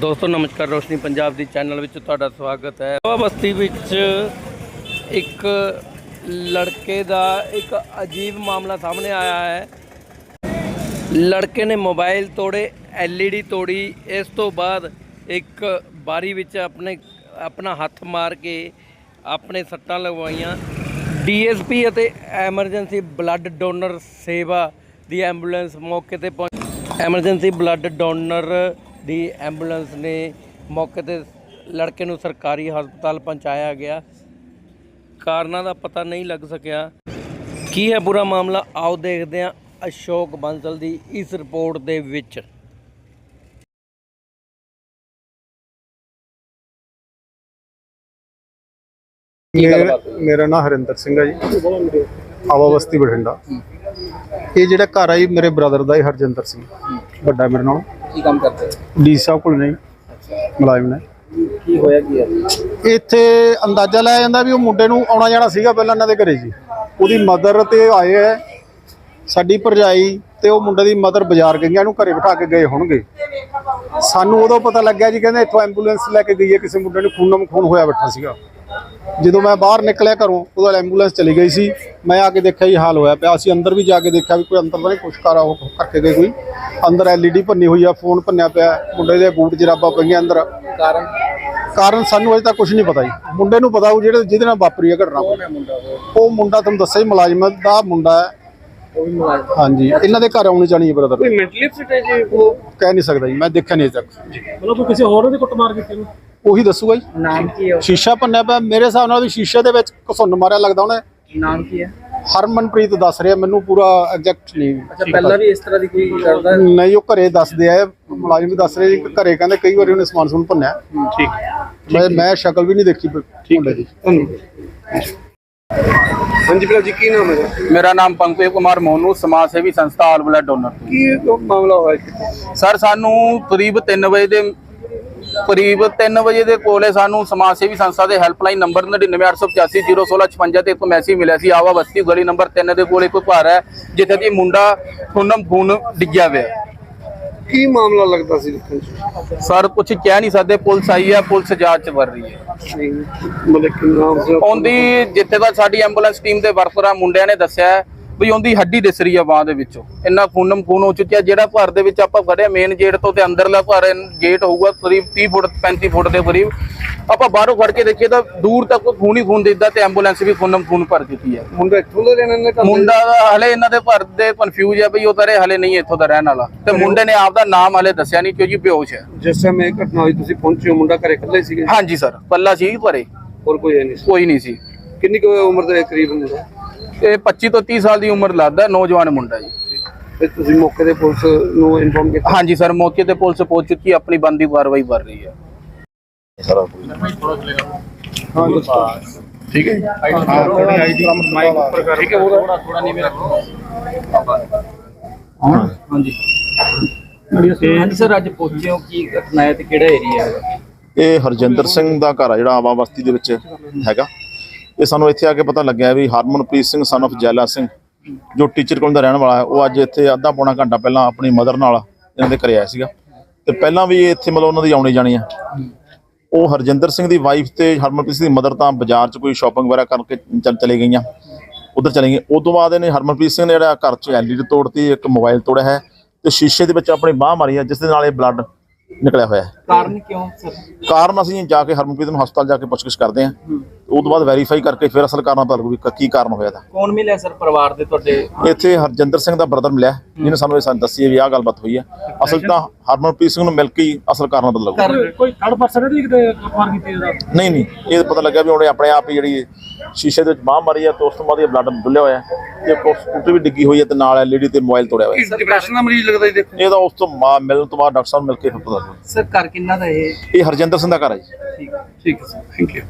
ਦੋਸਤੋ, ਨਮਸਕਾਰ ਰੋਸ਼ਨੀ ਪੰਜਾਬ ਦੀ ਚੈਨਲ ਵਿੱਚ ਤੁਹਾਡਾ ਸਵਾਗਤ ਹੈ। ਬਸਤੀ ਵਿੱਚ ਇੱਕ ਲੜਕੇ ਦਾ ਇੱਕ ਅਜੀਬ ਮਾਮਲਾ ਸਾਹਮਣੇ ਆਇਆ ਹੈ। ਲੜਕੇ ਨੇ ਮੋਬਾਈਲ ਤੋੜੇ, ਐਲਈਡੀ ਤੋੜੀ। ਇਸ ਤੋਂ ਬਾਅਦ ਇੱਕ ਬਾਰੀ ਵਿੱਚ ਆਪਣੇ, ਆਪਣਾ ਹੱਥ ਮਾਰ ਕੇ ਆਪਣੇ ਸੱਟਾਂ ਲਗਵਾਈਆਂ। ਡੀਐਸਪੀ ਅਤੇ ਐਮਰਜੈਂਸੀ ਬਲੱਡ ਡੋਨਰ ਸੇਵਾ ਦੀ ਐਂਬੂਲੈਂਸ ਮੌਕੇ ਤੇ ਪਹੁੰਚ ਐਮਰਜੈਂਸੀ ਬਲੱਡ ਡੋਨਰ ਦੀ ਐਂਬੂਲੈਂਸ ਨੇ ਮੌਕੇ ਤੇ ਲੜਕੇ ਨੂੰ ਸਰਕਾਰੀ ਹਸਪਤਾਲ ਪਹੁੰਚਾਇਆ ਗਿਆ। ਕਾਰਨਾਂ ਦਾ ਪਤਾ ਨਹੀਂ ਲੱਗ ਸਕਿਆ। ਕੀ ਹੈ ਪੂਰਾ ਮਾਮਲਾ? ਆਓ ਦੇਖਦੇ ਹਾਂ ਅਸ਼ੋਕ ਬੰਸਲ ਦੀ ਇਸ ਰਿਪੋਰਟ ਦੇ ਵਿੱਚ। ਮੇਰਾ ਮੇਰਾ ਨਾਮ ਹਰਿੰਦਰ ਸਿੰਘ ਹੈ ਜੀ। ਆਵਾ ਬਸਤੀ ਬਠਿੰਡਾ। ਇਹ ਜਿਹੜਾ ਘਰ ਆ ਜੀ, ਮੇਰੇ ਬ੍ਰਦਰ ਦਾ ਹੀ ਹਰਜਿੰਦਰ ਸਿੰਘ। ਵੱਡਾ ਮੇਰੇ ਨਾਲ। ਕੀ ਕੰਮ ਕਰਦੇ ਹੋ? ਡੀ ਸਾਹਿਬ ਕੋਲ ਨਹੀਂ ਮੁਲਾਜ਼ਮ ਨੇ। ਕੀ ਹੋਇਆ ਕੀ ਹੈ ਇੱਥੇ ਅੰਦਾਜ਼ਾ ਲਾਇਆ ਜਾਂਦਾ ਵੀ ਉਹ ਮੁੰਡੇ ਨੂੰ ਆਉਣਾ ਜਾਣਾ ਸੀਗਾ ਪਹਿਲਾਂ ਇਹਨਾਂ ਦੇ ਘਰੇ ਜੀ। ਉਹਦੀ ਮਦਰ ਤੇ ਆਏ ਹੈ। ਸਾਡੀ ਭਰਜਾਈ ਤੇ ਉਹ ਮੁੰਡੇ ਦੀ ਮਦਰ ਬਾਜ਼ਾਰ ਗਈਆਂ ਨੂੰ ਘਰੇ ਬਿਠਾ ਕੇ ਗਏ ਹੋਣਗੇ। ਸਾਨੂੰ ਉਦੋਂ ਪਤਾ ਲੱਗਿਆ ਜੀ ਕਹਿੰਦੇ ਇੱਥੋਂ ਐਂਬੂਲੈਂਸ ਲੈ ਕੇ ਗਈ ਹੈ ਕਿਸੇ ਮੁੰਡੇ ਨੂੰ ਖੂਨਮ ਖੂਨ ਹੋਇਆ ਬੈਠਾ ਸੀਗਾ। ਜਦੋਂ ਮੈਂ ਬਾਹਰ ਨਿਕਲਿਆ ਘਰੋਂ ਉਦੋਂ ਐਂਬੂਲੈਂਸ ਚਲੀ ਗਈ ਸੀ। ਮੈਂ ਆ ਕੇ ਦੇਖਿਆ ਇਹ ਹਾਲ ਹੋਇਆ ਪਿਆ। ਅਸੀਂ ਅੰਦਰ ਵੀ ਜਾ ਕੇ ਦੇਖਿਆ ਵੀ ਕੋਈ ਅੰਦਰ ਤਾਂ ਨਹੀਂ ਕੁਛ ਕਰਾ ਉਹ ਕਰਕੇ ਗਏ ਕੋਈ। ਅੰਦਰ ਐਲਈਡੀ ਭੰਨੀ ਹੋਈ ਆ ਫੋਨ ਭੰਨਿਆ ਪਿਆ। ਮੁੰਡੇ ਦੇ ਬੂਟ ਜਰਾਬਾਂ ਪਈਆਂ ਅੰਦਰ। ਕਾਰਨ? ਕਾਰਨ ਸਾਨੂੰ ਅਜੇ ਤੱਕ ਕੁਝ ਨਹੀਂ ਪਤਾ ਜੀ। ਮੁੰਡੇ ਨੂੰ ਪਤਾ ਉਹ ਜਿਹੜੇ ਜਿਹਦੇ ਨਾਲ ਵਾਪਰੀ ਹੈ ਘਟਨਾ। ਉਹ ਮੁੰਡਾ ਤੁਹਾਨੂੰ ਦੱਸਿਆ ਹੀ ਮੁਲਾਜ਼ਮ ਦਾ ਮੁੰਡਾ ਹੈ। ਉਹ ਵੀ ਮੁਲਾਜ਼ਮ ਹਾਂਜੀ ਇਹਨਾਂ ਦੇ ਘਰ ਆਉਣੀ ਜਾਣੀ ਹੈ ਬ੍ਰਦਰ ਕੋਈ ਮੈਂਟਲੀ ਫਿਟ ਹੈ ਜੀ ਉਹ? ਕਹਿ ਨਹੀਂ ਸਕਦਾ ਜੀ ਮੈਂ ਦੇਖਿਆ ਨਹੀਂ ਅਜੇ ਤੱਕ। ਮਤਲਬ ਕੋਈ ਕਿਸੇ ਹੋਰ ਨੇ ਕੁੱਟਮਾਰ ਕੀਤੀ ਉਹਨੂੰ ਉਹੀ ਦੱਸੂਗਾ ਜੀ। ਨਾਮ ਕੀ ਹੈ ਸ਼ੀਸ਼ਾ ਭੰਨਿਆ ਪਿਆ ਮੇਰੇ ਹਿਸਾਬ ਨਾਲ ਵੀ ਸ਼ੀਸ਼ੇ ਦੇ ਵਿੱਚ ਘਸੁੰਨ ਮਾਰਿਆ ਲੱਗਦਾ ਉਹਨੇ ਨਾਮ ਕੀ ਹੈ? ਹਰਮਨਪ੍ਰੀਤ ਦੱਸ ਰਿਹਾ ਮੈਨੂੰ ਪੂਰਾ ਐਗਜ਼ੈਕਟ ਨਹੀਂ ਅੱਛਾ ਪਹਿਲਾਂ ਵੀ ਇਸ ਤਰ੍ਹਾਂ ਦੀ ਕੋਈ ਕਰਦਾ ਨਹੀਂ ਉਹ ਘਰੇ ਦੱਸਦੇ ਆ ਮੁਲਾਜ਼ਮ ਵੀ ਦੱਸ ਰਹੇ ਜੀ ਕਿ ਘਰੇ ਕਹਿੰਦੇ ਕਈ ਵਾਰੀ ਉਹਨੇ ਸਮਾਨ ਸਮੂਨ ਭੰਨਿਆ। ਠੀਕ। ਮੈਂ ਮੈਂ ਸ਼ਕਲ ਵੀ ਨਹੀਂ ਦੇਖੀ ਮੁੰਡੇ ਦੀ। ਹਾਂਜੀ ਭਰਾ ਜੀ ਕੀ ਨਾਮ ਹੈ ਮੇਰਾ ਨਾਮ ਪੰਕਜ ਕੁਮਾਰ ਮੋਨੂ ਸਮਾਜ ਸੇਵੀ ਸੰਸਥਾ ਆਲ ਬਲੱਡ ਡੋਨਰ ਕੀ ਮਾਮਲਾ ਹੋਇਆ ਜੀ? ਸਰ ਸਾਨੂੰ ਕਰੀਬ 3 ਵਜੇ ਦੇ ਕਰੀਬ 3 ਵਜੇ ਦੇ ਕੋਲੇ ਸਾਨੂੰ ਸਮਾਜ ਸੇਵੀ ਸੰਸਥਾ ਦੇ ਹੈਲਪਲਾਈਨ ਨੰਬਰ 9988801656 ਤੇ ਇੱਕ ਮੈਸੇਜ ਮਿਲਿਆ ਸੀ। ਆਵਾ ਬਸਤੀ ਗਲੀ ਨੰਬਰ 3 ਦੇ ਕੋਲ ਇੱਕ ਘਰ ਹੈ ਜਿੱਥੇ ਕਿ ਮੁੰਡਾ ਖੂਨਮ ਖੂਨ ਡਿੱਗਿਆ ਹੋਇਆ ਕੀ ਮਾਮਲਾ ਲੱਗਦਾ ਸੀ ਦੇਖਣ ਚ? ਸਰ ਕੁਝ ਕਹਿ ਨਹੀਂ ਸਕਦੇ ਪੁਲਿਸ ਆਈ ਹੈ ਪੁਲਿਸ ਜਾਂਚ ਕਰ ਰਹੀ ਹੈ। ਮਤਲਬ ਕਿ ਨਾਮ ਸੀ ਉਹਦੀ ਜਿੱਥੇ ਦਾ ਸਾਡੀ ਐਂਬੂਲੈਂਸ ਟੀਮ ਦੇ ਵਰਕਰਾਂ ਮੁੰਡਿਆਂ ਨੇ ਦੱਸਿਆ ਹੈ ਵੀ ਉਹਦੀ ਹੱਡੀ ਦਿਸ ਰਹੀ ਆ ਬਾਹ ਦੇ ਵਿੱਚੋਂ। ਇੰਨਾ ਖੂਨਮ ਖੂਨ ਹੋ ਚੁੱਕਿਆ ਜਿਹੜਾ ਘਰ ਦੇ ਵਿੱਚ ਆਪਾਂ ਖੜਿਆ ਮੇਨ ਗੇਟ ਤੋਂ ਤੇ ਅੰਦਰਲਾ ਘਰ ਗੇਟ ਹੋਊਗਾ ਕਰੀਬ 30 ਫੁੱਟ 35 ਫੁੱਟ ਦੇ ਕਰੀਬ। ਆਪਾਂ ਬਾਹਰੋਂ ਖੜ ਕੇ ਦੇਖੀਏ ਤਾਂ ਦੂਰ ਤੱਕ ਖੂਨ ਹੀ ਖੂਨ ਦਿਸਦਾ ਤੇ ਐਂਬੂਲੈਂਸ ਵੀ ਖੂਨਮ ਖੂਨ ਭਰ ਚੁੱਕੀ ਹੈ। ਮੁੰਡਾ ਇੱਥੋਂ ਦਾ ਰਹਿਣ ਨੇ ਮੁੰਡਾ ਦਾ ਹਲੇ ਇਹਨਾਂ ਦੇ ਘਰ ਦੇ ਕਨਫਿਊਜ਼ ਹੈ ਵੀ ਉਹ ਤਰੇ ਹਲੇ ਨਹੀਂ ਇੱਥੋਂ ਦਾ ਰਹਿਣ ਵਾਲਾ। ਤੇ ਮੁੰਡੇ ਨੇ ਆਪਦਾ ਨਾਮ ਹਲੇ ਦੱਸਿਆ ਨਹੀਂ ਕਿਉਂਕਿ ਬੇਹੋਸ਼ ਹੈ। ਜਿਸ ਸਮੇਂ ਇਹ ਘਟਨਾ ਹੋਈ ਤੁਸੀਂ ਪਹੁੰਚੇ ਹੋ ਮੁੰਡਾ ਘਰੇ ਇਕੱਲੇ ਸੀਗੇ? ਹਾਂਜੀ ਸਰ ਪੱਲਾ ਸੀ ਘਰੇ। ਹੋਰ ਕੋਈ ਨਹੀਂ ਸੀ? ਕੋਈ ਨਹੀਂ ਸੀ। ਕਿੰਨੀ ਕੁ ਉਮਰ ਦੇ ਕਰੀਬ ਮੁੰਡਾ? ਇਹ 25 ਤੋਂ 30 ਸਾਲ ਦੀ ਉਮਰ ਲੱਗਦਾ ਨੌਜਵਾਨ ਮੁੰਡਾ ਜੀ। ਫਿਰ ਤੁਸੀਂ ਮੌਕੇ ਤੇ ਪੁਲਿਸ ਨੂੰ ਇਨਫੋਰਮ ਕੀਤਾ? ਹਾਂਜੀ ਸਰ ਮੌਕੇ ਤੇ ਪੁਲਿਸ ਪਹੁੰਚ ਚੁੱਕੀ ਆਪਣੀ ਬੰਦੀ ਕਾਰਵਾਈ ਕਰ ਰਹੀ ਹੈ। ਠੀਕ ਹੈ ਜੀ। ਠੀਕ ਹੈ ਉਹਦਾ ਥੋੜਾ ਨੀਵੇਂ ਰੱਖੋ ਹਾਂਜੀ। ਹਾਂਜੀ ਸਰ। ਅੱਜ ਪਹੁੰਚੇ ਹੋ ਕੀ ਘਟਨਾ ਹੈ ਤੇ ਕਿਹੜਾ ਏਰੀਆ ਹੈ ਇਹ ਹਰਜਿੰਦਰ ਸਿੰਘ ਦਾ ਘਰ ਆ ਜਿਹੜਾ ਆਵਾ ਬਸਤੀ ਦੇ ਵਿੱਚ ਹੈਗਾ। ਇਹ ਸਾਨੂੰ ਇੱਥੇ ਆ ਕੇ ਪਤਾ ਲੱਗਿਆ ਵੀ ਹਰਮਨਪ੍ਰੀਤ ਸਿੰਘ ਸਨ of ਜੈਲਾ ਸਿੰਘ ਜੋ ਟੀਚਰ ਕੋਲ ਦਾ ਰਹਿਣ ਵਾਲਾ ਹੈ ਉਹ ਅੱਜ ਇੱਥੇ ਅੱਧਾ ਪੌਣਾ ਘੰਟਾ ਪਹਿਲਾਂ ਆਪਣੀ ਮਦਰ ਨਾਲ ਇਹਨਾਂ ਦੇ ਘਰੇ ਆਇਆ ਸੀਗਾ। ਤੇ ਪਹਿਲਾਂ ਵੀ ਇਹ ਇੱਥੇ ਮਤਲਬ ਉਹਨਾਂ ਦੀ ਆਉਣੀ ਜਾਣੀ ਆ। ਉਹ ਹਰਜਿੰਦਰ ਸਿੰਘ ਦੀ ਵਾਈਫ ਤੇ ਹਰਮਨਪ੍ਰੀਤ ਸਿੰਘ ਦੀ ਮਦਰ ਤਾਂ ਬਾਜ਼ਾਰ 'ਚ ਕੋਈ ਸ਼ਾਪਿੰਗ ਵਗੈਰਾ ਕਰਕੇ ਚੱਲ ਚਲੇ ਗਈਆਂ ਉਧਰ ਚਲੇ ਗਏ ਉਸ ਤੋਂ ਬਾਅਦ ਇਹਨੇ ਹਰਮਨਪ੍ਰੀਤ ਸਿੰਘ ਨੇ ਜਿਹੜਾ ਘਰ 'ਚ ਐਲਈਡੀ ਤੋੜਤੀ ਇੱਕ ਮੋਬਾਈਲ ਤੋੜਿਆ ਹੈ ਤੇ ਸ਼ੀਸ਼ੇ ਦੇ ਵਿੱਚ ਆਪਣੀ ਬਾਹ ਮਾਰੀ ਹੈ ਜਿਸ ਦੇ ਨਾਲ ਇਹ ਬਲੱਡ ਨਿਕਲਿਆ ਹੋਇਆ ਹੈ। ਕਾਰਨ ਕਿਉਂ ਸਰ? ਕਾਰਨ ਅਸੀਂ ਜਾ ਕੇ ਹਰਮਨਪ੍ਰੀਤ ਨੂੰ ਹਸਪਤਾਲ ਜਾ ਕੇ ਪੁੱਛਗਿੱਛ ਕਰਦੇ ਹਾਂ। ਉਹ ਤੋਂ ਬਾਅਦ ਵੈਰੀਫਾਈ ਕਰਕੇ ਫਿਰ ਅਸਲ ਕਾਰਨ ਪਤਾ ਲੱਗੂ ਵੀ ਕ- ਕੀ ਕਾਰਨ ਹੋਇਆ ਦਾ ਕੌਣ ਮਿਲਿਆ ਸਰ ਪਰਿਵਾਰ ਦੇ ਤੁਹਾਡੇ? ਇੱਥੇ ਹਰਜਿੰਦਰ ਸਿੰਘ ਦਾ ਬ੍ਰਦਰ ਮਿਲਿਆ ਜਿਹਨੇ ਸਾਨੂੰ ਇਹ ਸਾਨੂੰ ਦੱਸੀ ਹੈ ਵੀ ਆਹ ਗੱਲਬਾਤ ਹੋਈ ਹੈ। ਅਸਲ ਤਾਂ ਹਰਮਨਪ੍ਰੀਤ ਸਿੰਘ ਨੂੰ ਮਿਲ ਕੇ ਹੀ ਅਸਲ ਕਾਰਨ ਪਤਾ ਲੱਗੂ। ਕੋਈ ਕੋਈ ਥਰਡ ਪਰਸਨ ਨਹੀਂ ਕਿਤੇ ਕੁੱਟਮਾਰ ਕੀਤੀ ਇਹਦਾ? ਨਹੀਂ ਨਹੀਂ ਇਹ ਪਤਾ ਲੱਗਿਆ ਵੀ ਉਹਨੇ ਆਪਣੇ ਆਪ ਹੀ ਜਿਹੜੀ ਸ਼ੀਸ਼ੇ ਦੇ ਵਿੱਚ ਬਾਹ ਮਾਰੀ ਹੈ ਤੇ ਉਸ ਤੋਂ ਬਾਅਦ ਇਹ ਬਲੱਡ ਡੁੱਲਿਆ ਹੋਇਆ ਹੈ ਤੇ ਕੁਛ ਸਕੂਟਰ ਵੀ ਡਿੱਗੀ ਹੋਈ ਹੈ ਤੇ ਨਾਲ ਐਲਈਡੀ ਤੇ ਮੋਬਾਈਲ ਤੋੜਿਆ ਹੋਇਆ ਹੈ। ਡਿਪਰੈਸ਼ਨ ਦਾ ਮਰੀਜ਼ ਲੱਗਦਾ ਜੀ ਦੇਖੋ। ਇਹ ਤਾਂ ਉਸ ਤੋਂ ਮਾ- ਮਿਲਣ ਤੋਂ ਬਾਅਦ ਡਾਕਟਰ ਸਾਹਿਬ ਨੂੰ ਮਿਲ ਕੇ ਫਿਰ ਪਤਾ ਲੱਗੂ। ਸਰ ਘਰ ਕਿੰਨਾ ਦਾ ਇਹ? ਇਹ ਹਰਜਿੰਦਰ ਸਿੰਘ ਦਾ ਘਰ ਹੈ ਜੀ। ਠੀਕ ਠੀਕ ਹੈ ਸਰ ਥੈਂਕ ਯੂ